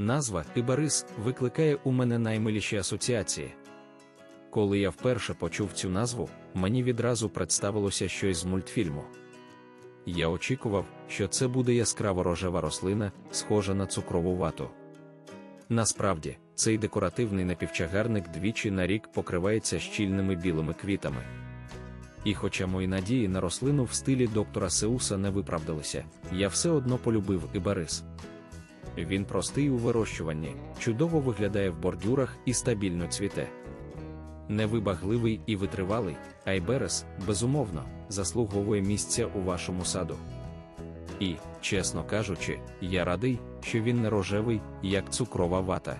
Назва Ібарис викликає у мене наймиліші асоціації. Коли я вперше почув цю назву, мені відразу представилося щось з мультфільму. Я очікував, що це буде яскраво рожева рослина, схожа на цукрову вату. Насправді, цей декоративний напівчагарник двічі на рік покривається щільними білими квітами. І хоча мої надії на рослину в стилі доктора Сеуса не виправдалися, я все одно полюбив ібарис. Він простий у вирощуванні, чудово виглядає в бордюрах і стабільно цвіте. Невибагливий і витривалий, айберес, безумовно, заслуговує місця у вашому саду. І, чесно кажучи, я радий, що він не рожевий, як цукрова вата.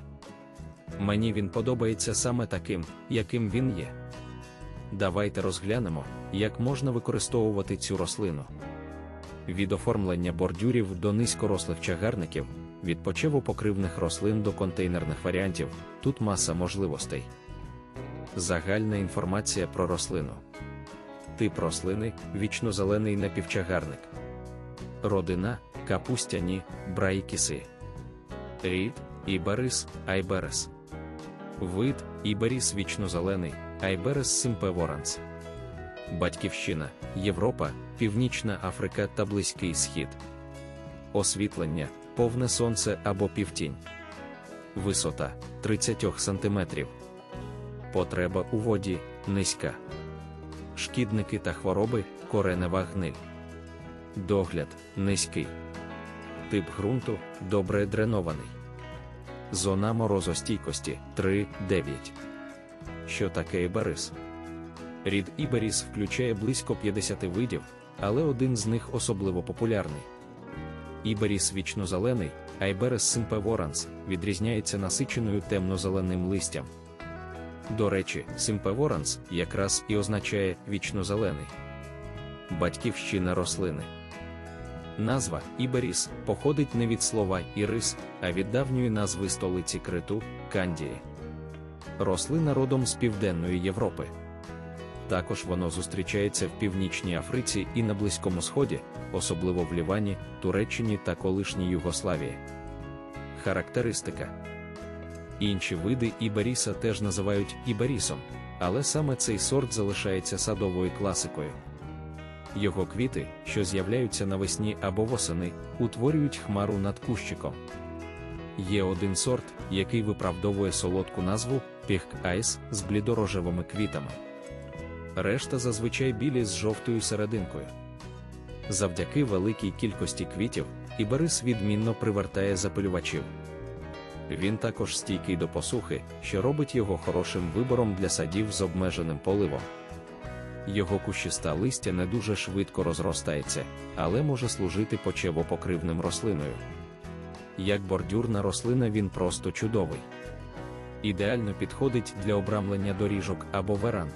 Мені він подобається саме таким, яким він є. Давайте розглянемо, як можна використовувати цю рослину. Від оформлення бордюрів до низькорослих чагарників, від почевопокривних рослин до контейнерних варіантів, тут маса можливостей. Загальна інформація про рослину. Тип рослини вічнозелений напівчагарник. Родина капустяні, браїкіси. Рід Іберис, Айберес. Вид Іберіс вічнозелений, Айберес симпеворанс. Батьківщина Європа, Північна Африка та Близький Схід. Освітлення повне сонце або півтінь. Висота 30 см. Потреба у воді низька. Шкідники та хвороби коренева гниль. Догляд низький. Тип ґрунту добре дренований. Зона морозостійкості 3-9. Що таке іберис? Рід Іберіс включає близько 50 видів, але один з них особливо популярний. Іберіс вічнозелений, Айберес симпеворанс відрізняється насиченою темно-зеленим листям. До речі, симпеворанс якраз і означає вічнозелений. Батьківщина рослини. Назва Іберіс походить не від слова ірис, а від давньої назви столиці криту Кандії. Рослина родом з Південної Європи. Також воно зустрічається в Північній Африці і на Близькому Сході, особливо в Лівані, Туреччині та колишній Югославії. Характеристика Інші види іберіса теж називають іберісом, але саме цей сорт залишається садовою класикою. Його квіти, що з'являються навесні або восени, утворюють хмару над кущиком. Є один сорт, який виправдовує солодку назву піхк айс з блідорожевими квітами. Решта зазвичай білі з жовтою серединкою. Завдяки великій кількості квітів, іберис відмінно привертає запилювачів. Він також стійкий до посухи, що робить його хорошим вибором для садів з обмеженим поливом. Його кущиста листя не дуже швидко розростається, але може служити почевопокривним рослиною. Як бордюрна рослина він просто чудовий. Ідеально підходить для обрамлення доріжок або веранд.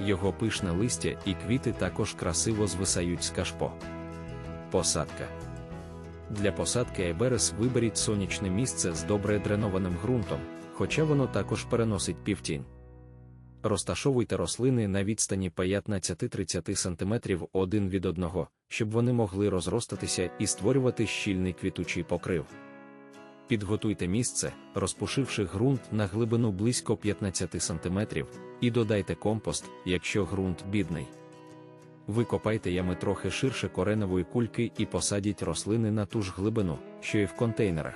Його пишне листя і квіти також красиво звисають з кашпо. Посадка Для посадки Айберес виберіть сонячне місце з добре дренованим ґрунтом, хоча воно також переносить півтінь. Розташовуйте рослини на відстані 15-30 см один від одного, щоб вони могли розростатися і створювати щільний квітучий покрив. Підготуйте місце, розпушивши ґрунт на глибину близько 15 см, і додайте компост, якщо ґрунт бідний. Викопайте ями трохи ширше кореневої кульки і посадіть рослини на ту ж глибину, що і в контейнерах.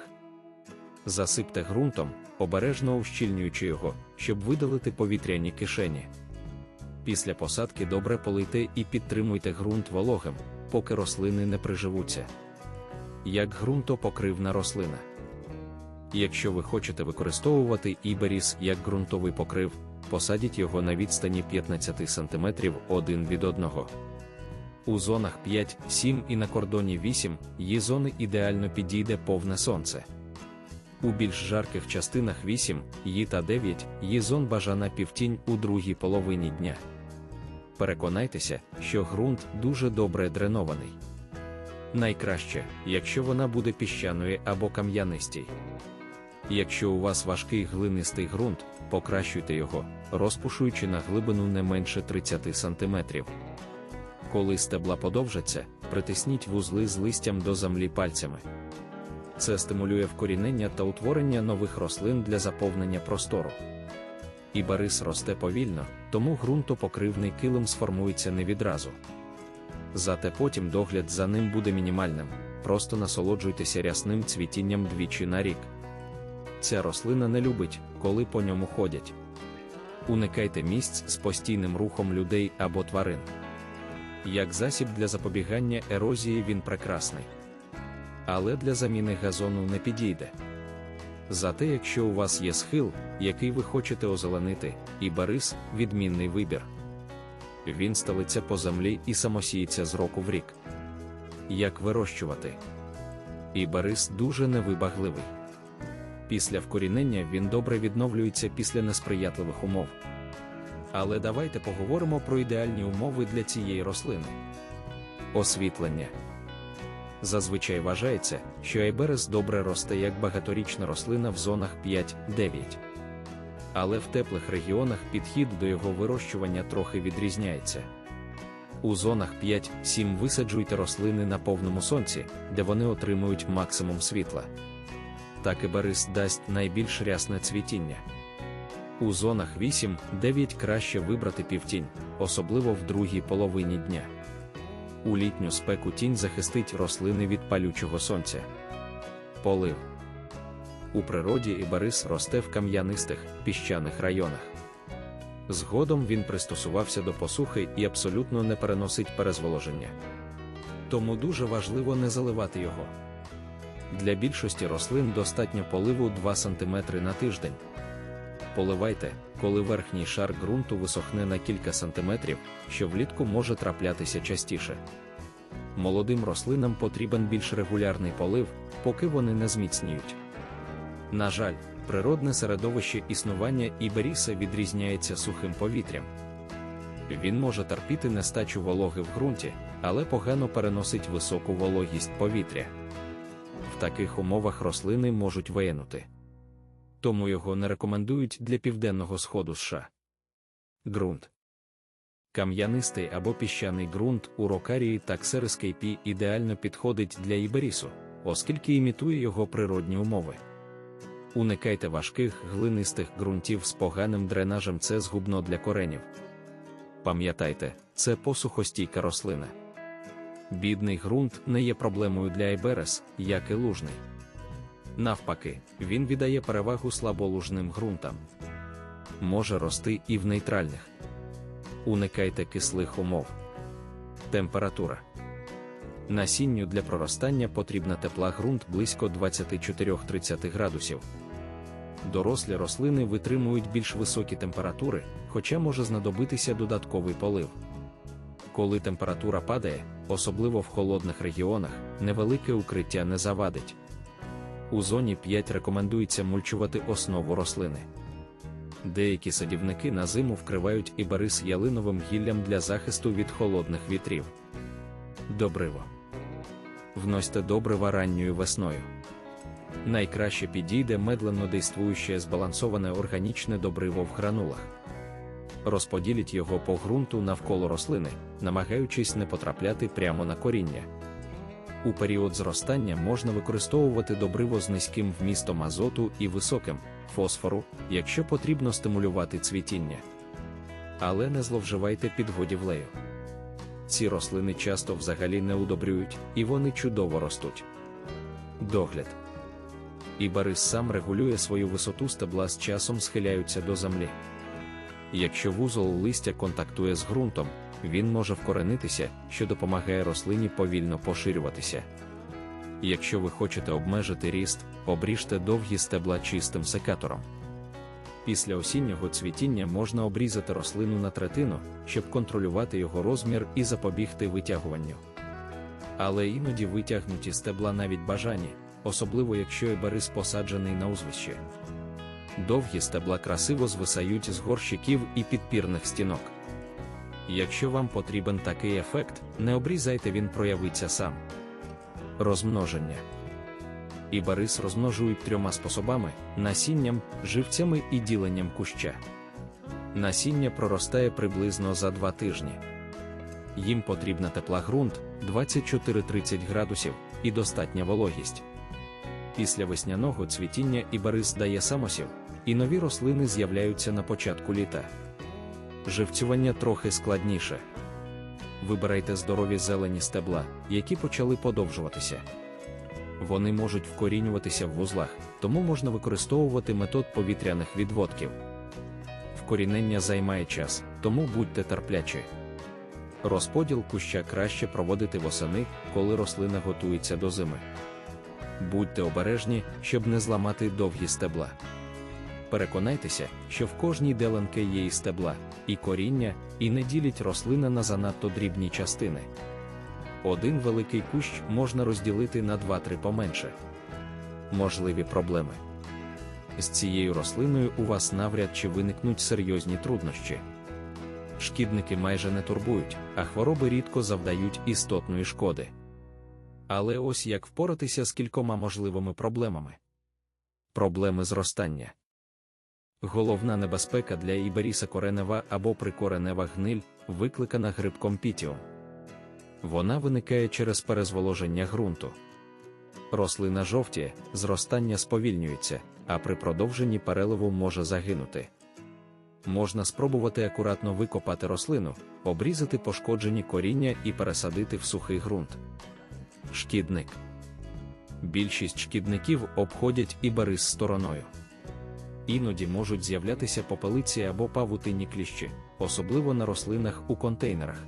Засипте ґрунтом, обережно ущільнюючи його, щоб видалити повітряні кишені. Після посадки добре полийте і підтримуйте ґрунт вологим, поки рослини не приживуться. Як ґрунтопокривна рослина. Якщо ви хочете використовувати іберіс як ґрунтовий покрив, посадіть його на відстані 15 см один від одного. У зонах 5, 7 і на кордоні 8 її зони ідеально підійде повне сонце. У більш жарких частинах 8, її та 9 її зон бажана півтінь у другій половині дня. Переконайтеся, що ґрунт дуже добре дренований. Найкраще, якщо вона буде піщаною або кам'янистій. Якщо у вас важкий глинистий ґрунт, покращуйте його, розпушуючи на глибину не менше 30 см. Коли стебла подовжаться, притисніть вузли з листям до землі пальцями. Це стимулює вкорінення та утворення нових рослин для заповнення простору. Ібарис росте повільно, тому ґрунтопокривний килим сформується не відразу. Зате потім догляд за ним буде мінімальним, просто насолоджуйтеся рясним цвітінням двічі на рік. Ця рослина не любить, коли по ньому ходять. Уникайте місць з постійним рухом людей або тварин. Як засіб для запобігання ерозії він прекрасний. Але для заміни газону не підійде. Зате, якщо у вас є схил, який ви хочете озеленити, і барис відмінний вибір. Він стелиться по землі і самосіється з року в рік. Як вирощувати? І барис дуже невибагливий. Після вкорінення він добре відновлюється після несприятливих умов. Але давайте поговоримо про ідеальні умови для цієї рослини. Освітлення. Зазвичай вважається, що айберес добре росте як багаторічна рослина в зонах 5-9. Але в теплих регіонах підхід до його вирощування трохи відрізняється. У зонах 5-7 висаджуйте рослини на повному сонці, де вони отримують максимум світла. Так і барис дасть найбільш рясне цвітіння. У зонах 8-9 краще вибрати півтінь, особливо в другій половині дня. У літню спеку тінь захистить рослини від палючого сонця. Полив. У природі ібарис росте в кам'янистих, піщаних районах. Згодом він пристосувався до посухи і абсолютно не переносить перезволоження. Тому дуже важливо не заливати його. Для більшості рослин достатньо поливу 2 см на тиждень. Поливайте, коли верхній шар ґрунту висохне на кілька сантиметрів, що влітку може траплятися частіше. Молодим рослинам потрібен більш регулярний полив, поки вони не зміцніють. На жаль, природне середовище існування іберіса відрізняється сухим повітрям. Він може терпіти нестачу вологи в ґрунті, але погано переносить високу вологість повітря. Таких умовах рослини можуть виянути. Тому його не рекомендують для південного сходу США. Ґрунт Кам'янистий або піщаний ґрунт у рокарії та ксерискейпі ідеально підходить для іберісу, оскільки імітує його природні умови. Уникайте важких глинистих ґрунтів з поганим дренажем це згубно для коренів. Пам'ятайте, це посухостійка рослина. Бідний ґрунт не є проблемою для айберес, як і лужний. Навпаки, він віддає перевагу слаболужним ґрунтам. Може рости і в нейтральних. Уникайте кислих умов. Температура. Насінню для проростання потрібна тепла ґрунт близько 24-30 градусів. Дорослі рослини витримують більш високі температури, хоча може знадобитися додатковий полив. Коли температура падає, особливо в холодних регіонах, невелике укриття не завадить. У зоні 5 рекомендується мульчувати основу рослини. Деякі садівники на зиму вкривають ібарис ялиновим гіллям для захисту від холодних вітрів. Добриво. Вносьте добрива ранньою весною. Найкраще підійде медленно действуюче збалансоване органічне добриво в гранулах. Розподіліть його по ґрунту навколо рослини, намагаючись не потрапляти прямо на коріння. У період зростання можна використовувати добриво з низьким вмістом азоту і високим фосфору, якщо потрібно стимулювати цвітіння. Але не зловживайте підгодівлею. Ці рослини часто взагалі не удобрюють, і вони чудово ростуть. Догляд. Ібарис сам регулює свою висоту стебла з часом схиляються до землі. Якщо вузол листя контактує з ґрунтом, він може вкоренитися, що допомагає рослині повільно поширюватися. Якщо ви хочете обмежити ріст, обріжте довгі стебла чистим секатором. Після осіннього цвітіння можна обрізати рослину на третину, щоб контролювати його розмір і запобігти витягуванню. Але іноді витягнуті стебла навіть бажані, особливо якщо іберис посаджений на узвище. Довгі стебла красиво звисають з горщиків і підпірних стінок. Якщо вам потрібен такий ефект, не обрізайте, він проявиться сам. Розмноження. Ібарис розмножують трьома способами: насінням, живцями і діленням куща. Насіння проростає приблизно за два тижні. Їм потрібна тепла ґрунт 24-30 градусів і достатня вологість. Після весняного цвітіння ібарис дає самосів, і нові рослини з'являються на початку літа. Живцювання трохи складніше. Вибирайте здорові зелені стебла, які почали подовжуватися. Вони можуть вкорінюватися в вузлах, тому можна використовувати метод повітряних відводків. Вкорінення займає час, тому будьте терплячі. Розподіл куща краще проводити восени, коли рослина готується до зими. Будьте обережні, щоб не зламати довгі стебла. Переконайтеся, що в кожній деленки є і стебла, і коріння, і не діліть рослина на занадто дрібні частини. Один великий кущ можна розділити на 2-3 поменше. Можливі проблеми. З цією рослиною у вас навряд чи виникнуть серйозні труднощі. Шкідники майже не турбують, а хвороби рідко завдають істотної шкоди. Але ось як впоратися з кількома можливими проблемами. Проблеми зростання. Головна небезпека для іберіса коренева або прикоренева гниль, викликана грибком пітіум. Вона виникає через перезволоження ґрунту. Рослина жовтіє, зростання сповільнюється, а при продовженні переливу може загинути. Можна спробувати акуратно викопати рослину, обрізати пошкоджені коріння і пересадити в сухий ґрунт. Шкідник. Більшість шкідників обходять іберис стороною. Іноді можуть з'являтися попелиці або павутинні кліщі, особливо на рослинах у контейнерах.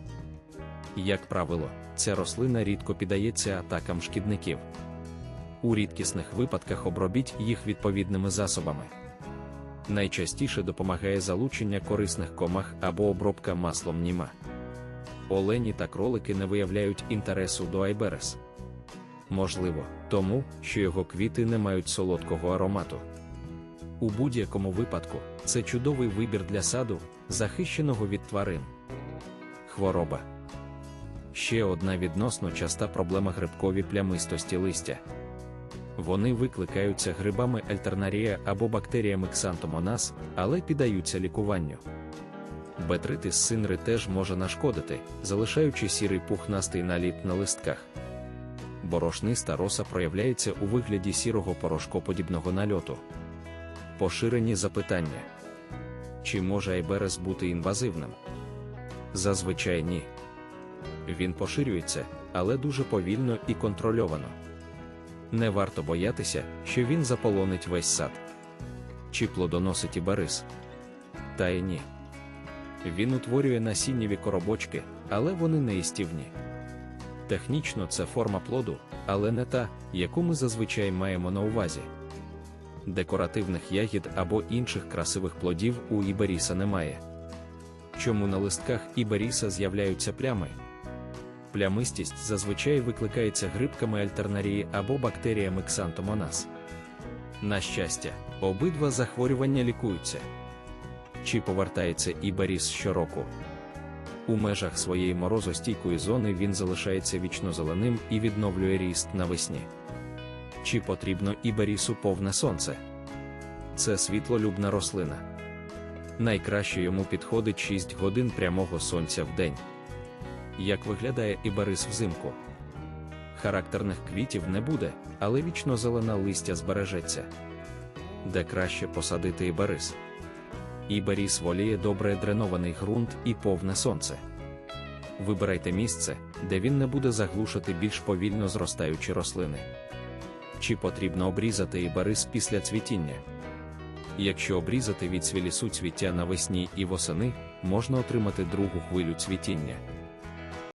Як правило, ця рослина рідко піддається атакам шкідників. У рідкісних випадках обробіть їх відповідними засобами. Найчастіше допомагає залучення корисних комах або обробка маслом німа. Олені та кролики не виявляють інтересу до айберес. Можливо, тому, що його квіти не мають солодкого аромату. У будь-якому випадку це чудовий вибір для саду, захищеного від тварин. Хвороба. Ще одна відносно часта проблема грибкові плямистості листя. Вони викликаються грибами альтернарія або бактеріями ксантомонас, але піддаються лікуванню. Бетритис синри теж може нашкодити, залишаючи сірий пухнастий наліт на листках. Борошниста роса проявляється у вигляді сірого порошкоподібного нальоту. Поширені запитання: чи може айберес бути інвазивним? Зазвичай ні. Він поширюється, але дуже повільно і контрольовано. Не варто боятися, що він заполонить весь сад. Чи плодоносить іберис? Та й ні. Він утворює насіннєві коробочки, але вони не істівні. Технічно це форма плоду, але не та, яку ми зазвичай маємо на увазі. Декоративних ягід або інших красивих плодів у іберіса немає. Чому на листках іберіса з'являються плями? Плямистість зазвичай викликається грибками альтернарії або бактеріями ксантомонас. На щастя, обидва захворювання лікуються. Чи повертається іберіс щороку? У межах своєї морозостійкої зони він залишається вічнозеленим і відновлює ріст навесні. Чи потрібно іберісу повне сонце? Це світлолюбна рослина. Найкраще йому підходить 6 годин прямого сонця в день. Як виглядає іберис взимку? Характерних квітів не буде, але вічно-зелена листя збережеться. Де краще посадити іберис? Іберіс воліє добре дренований ґрунт і повне сонце. Вибирайте місце, де він не буде заглушити більш повільно зростаючі рослини. Чи потрібно обрізати іберис після цвітіння? Якщо обрізати від свілісу цвіття навесні і восени, можна отримати другу хвилю цвітіння.